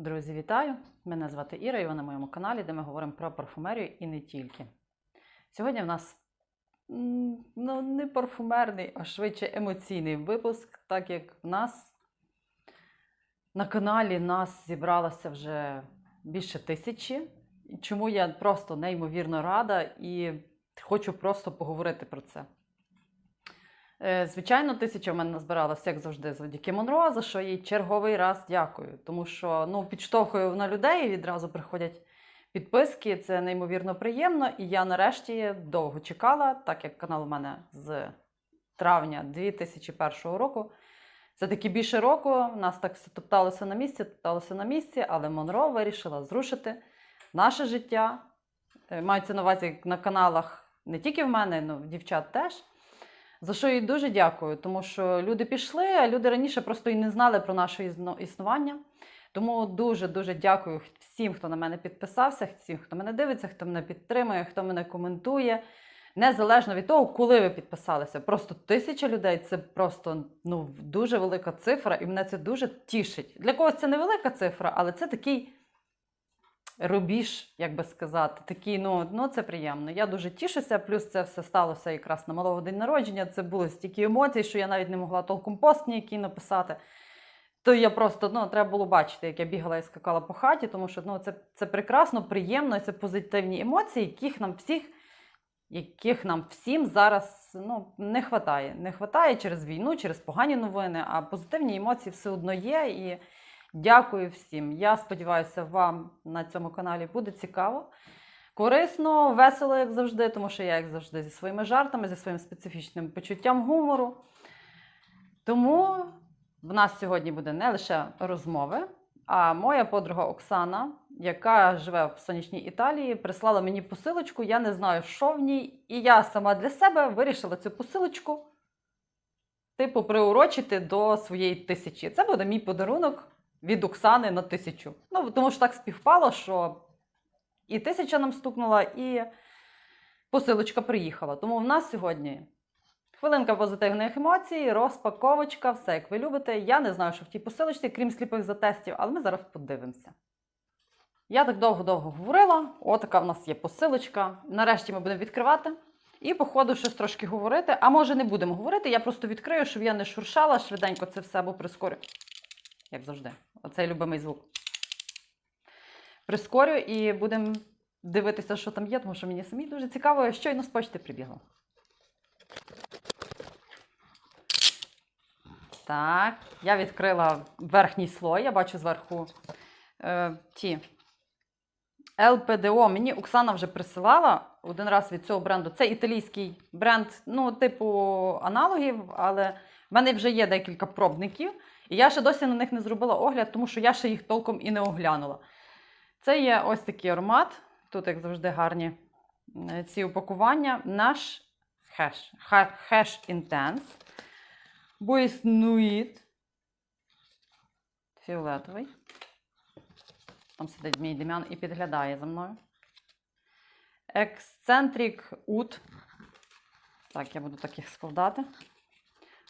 Друзі, вітаю! Мене звати Іра, і ви на моєму каналі, де ми говоримо про парфумерію і не тільки. Сьогодні в нас ну, не парфумерний, а швидше емоційний випуск, так як в нас на каналі нас зібралося вже більше тисячі. Чому я просто неймовірно рада і хочу просто поговорити про це. Е, Звичайно, тисяча в мене назбиралася, як завжди, завдяки Монро, за що їй черговий раз дякую. Тому що ну, підштовхую на людей, відразу приходять підписки. Це неймовірно приємно. І я нарешті довго чекала, так як канал у мене з травня 2001 року. Це таки більше року. Нас так все топталося на місці, топталося на місці, але Монро вирішила зрушити наше життя. Е, Мається на увазі на каналах не тільки в мене, але в дівчат теж. За що їй дуже дякую, тому що люди пішли, а люди раніше просто і не знали про наше існування. Тому дуже-дуже дякую всім, хто на мене підписався, всім, хто мене дивиться, хто мене підтримує, хто мене коментує. Незалежно від того, коли ви підписалися. Просто тисяча людей це просто ну, дуже велика цифра, і мене це дуже тішить. Для когось це невелика цифра, але це такий рубіж, як би сказати. Такий, ну, ну це приємно. Я дуже тішуся. Плюс це все сталося якраз на малого день народження. Це було стільки емоцій, що я навіть не могла толком пост ніякий написати. То я просто ну, треба було бачити, як я бігала і скакала по хаті, тому що ну, це, це прекрасно, приємно, це позитивні емоції, яких нам всіх, яких нам всім зараз ну, не вистачає. Не вистачає через війну, через погані новини, а позитивні емоції все одно є. І дякую всім. Я сподіваюся, вам на цьому каналі буде цікаво. Корисно, весело, як завжди, тому що я, як завжди, зі своїми жартами, зі своїм специфічним почуттям гумору. Тому в нас сьогодні буде не лише розмови, а моя подруга Оксана, яка живе в сонячній Італії, прислала мені посилочку. Я не знаю, що в ній, і я сама для себе вирішила цю посилочку, типу, приурочити до своєї тисячі. Це буде мій подарунок від Оксани на тисячу. Ну, тому що так співпало, що і тисяча нам стукнула, і посилочка приїхала. Тому в нас сьогодні Хвилинка позитивних емоцій, розпаковочка, все як ви любите. Я не знаю, що в тій посилочці, крім сліпих затестів, але ми зараз подивимося. Я так довго-довго говорила. Отака в нас є посилочка. Нарешті ми будемо відкривати. І, по ходу, щось трошки говорити. А може, не будемо говорити. Я просто відкрию, щоб я не шуршала швиденько це все або прискорю. Як завжди, оцей любимий звук. Прискорю і будемо дивитися, що там є, тому що мені самі дуже цікаво, щойно з почти прибігла. Так, я відкрила верхній слой, я бачу зверху е, ті ЛПДО. Мені Оксана вже присилала один раз від цього бренду. Це італійський бренд, ну, типу аналогів, але в мене вже є декілька пробників. І я ще досі на них не зробила огляд, тому що я ще їх толком і не оглянула. Це є ось такий аромат. Тут, як завжди, гарні е, ці упакування. Наш хеш, хеш Intense. Буйснуїт. Фіолетовий. Там сидить мій Дем'ян і підглядає за мною. Ексцентрик Ут. Так, я буду таких складати.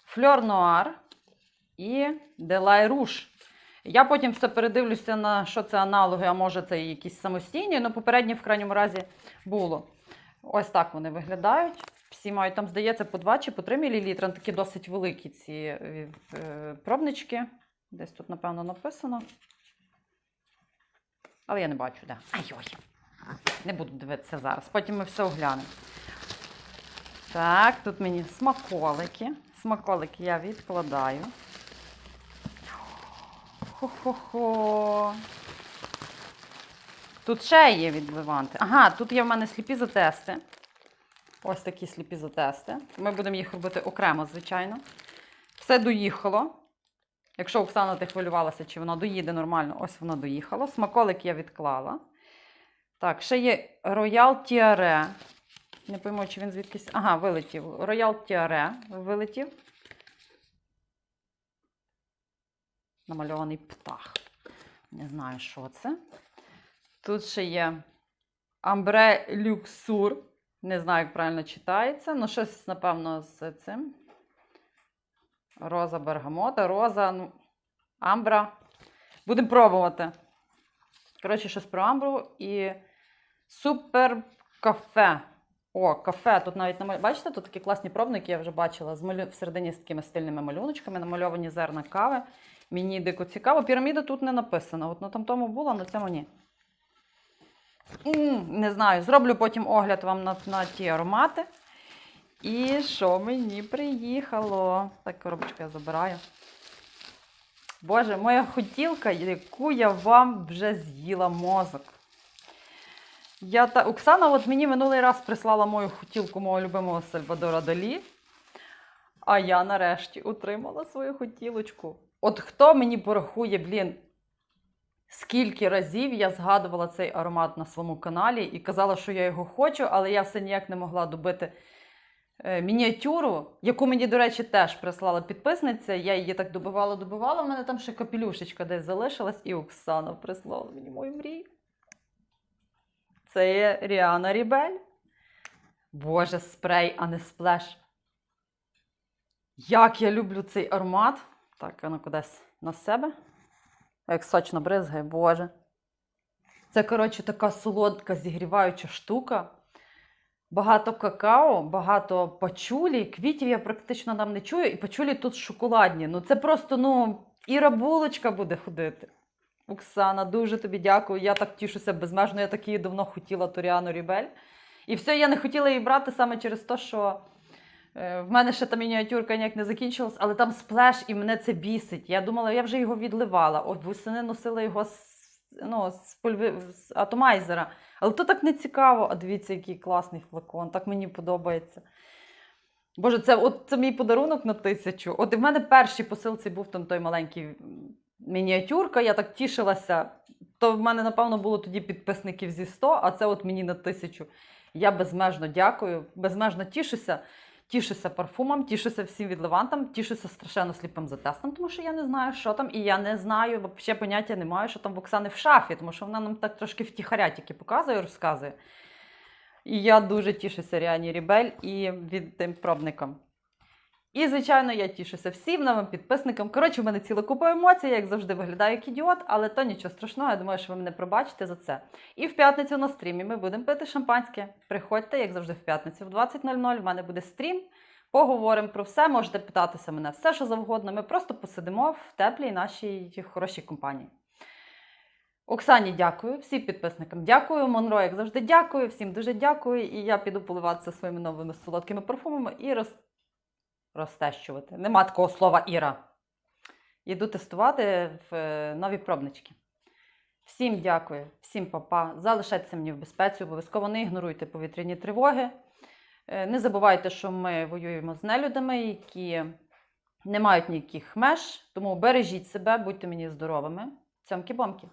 Фльор Нуар і Делай Руш. Я потім все передивлюся на що це аналоги, а може це якісь самостійні. але попередні в крайньому разі було. Ось так вони виглядають. Всі мають там, здається, по 2 чи по 3 мл. Такі досить великі ці е, е, пробнички. Десь тут, напевно, написано. Але я не бачу, де. Ай-ой. Не буду дивитися зараз. Потім ми все оглянемо. Так, тут мені смаколики. Смаколики я відкладаю. Хо-хо-хо. Тут ще є відливанти. Ага, тут є в мене сліпі затести. Ось такі сліпі затести. Ми будемо їх робити окремо, звичайно. Все доїхало. Якщо Оксана ти хвилювалася, чи воно доїде нормально, ось воно доїхало. Смаколик я відклала. Так, ще є Роял Тіаре. Не пойму, чи він звідкись. Ага, вилетів. Роял Тіаре вилетів. Намальований птах. Не знаю, що це. Тут ще є Амбре Люксур. Не знаю, як правильно читається. Ну, щось, напевно, з цим. Роза бергамота, роза, ну, амбра. Будемо пробувати. Коротше, щось про амбру і супер кафе. О, кафе. Тут навіть намаль... Бачите, тут такі класні пробники, я вже бачила. З малю... Всередині з такими стильними малюночками, намальовані зерна кави. Мені дико цікаво. Піраміда тут не написана. От на там тому була, на цьому ні. Не знаю, зроблю потім огляд вам на, на ті аромати. І що мені приїхало? Так, коробочку я забираю. Боже, моя хотілка, яку я вам вже з'їла мозок. Я та... Оксана от мені минулий раз прислала мою хотілку мого любимого Сальвадора Далі. А я нарешті отримала свою хотілочку. От хто мені порахує, блін, скільки разів я згадувала цей аромат на своєму каналі і казала, що я його хочу, але я все ніяк не могла добити е, мініатюру, яку мені, до речі, теж прислала підписниця. Я її так добивала, добивала. У мене там ще капелюшечка десь залишилась, і Оксана прислала мені мою мрію. Це є Ріана Рібель. Боже, спрей, а не сплеш. Як я люблю цей аромат. Так, воно кудись на себе. Як сочно бризгає, Боже. Це, коротше, така солодка зігріваюча штука. Багато какао, багато пачулі. Квітів я практично там не чую, і пачулі тут шоколадні. Ну це просто, ну, Іра булочка буде ходити. Оксана, дуже тобі дякую. Я так тішуся безмежно. Я так її давно хотіла Торіану Рібель. І все, я не хотіла її брати саме через те, що е, в мене ще та мініатюрка ніяк не закінчилась, але там сплеш, і мене це бісить. Я думала, я вже його відливала. От восени носила його з, ну, з, пульви, з атомайзера. Але то так не цікаво. А дивіться, який класний флакон. Так мені подобається. Боже, це, от, це мій подарунок на тисячу. От і в мене першій посилці був там той маленький мініатюрка, я так тішилася. То в мене, напевно, було тоді підписників зі 100, а це от мені на тисячу. Я безмежно дякую, безмежно тішуся. Тішуся парфумом, тішуся всім відливантам, тішуся страшенно сліпим затестом, тому що я не знаю, що там, і я не знаю, взагалі поняття не маю, що там в Оксани в шафі, тому що вона нам так трошки втіхаря тільки показує, розказує. І я дуже тішуся Ріані Рібель і від тим пробникам. І, звичайно, я тішуся всім новим підписникам. Коротше, в мене ціла купа емоцій, я, як завжди виглядаю як ідіот, але то нічого страшного. Я думаю, що ви мене пробачите за це. І в п'ятницю на стрімі ми будемо пити шампанське. Приходьте, як завжди, в п'ятницю в 20.00. В мене буде стрім. Поговоримо про все. Можете питатися мене все, що завгодно. Ми просто посидимо в теплій нашій хорошій компанії. Оксані дякую, всім підписникам дякую. Монро, як завжди, дякую. Всім дуже дякую. І я піду поливатися своїми новими солодкими парфумами і роз... розтещувати. Нема такого слова Іра. Іду тестувати в е, нові пробнички. Всім дякую, всім папа. Залишайтеся мені в безпеці, обов'язково не ігноруйте повітряні тривоги. Е, Не забувайте, що ми воюємо з нелюдами, які не мають ніяких меж. Тому бережіть себе, будьте мені здоровими. Цьомки-бомки!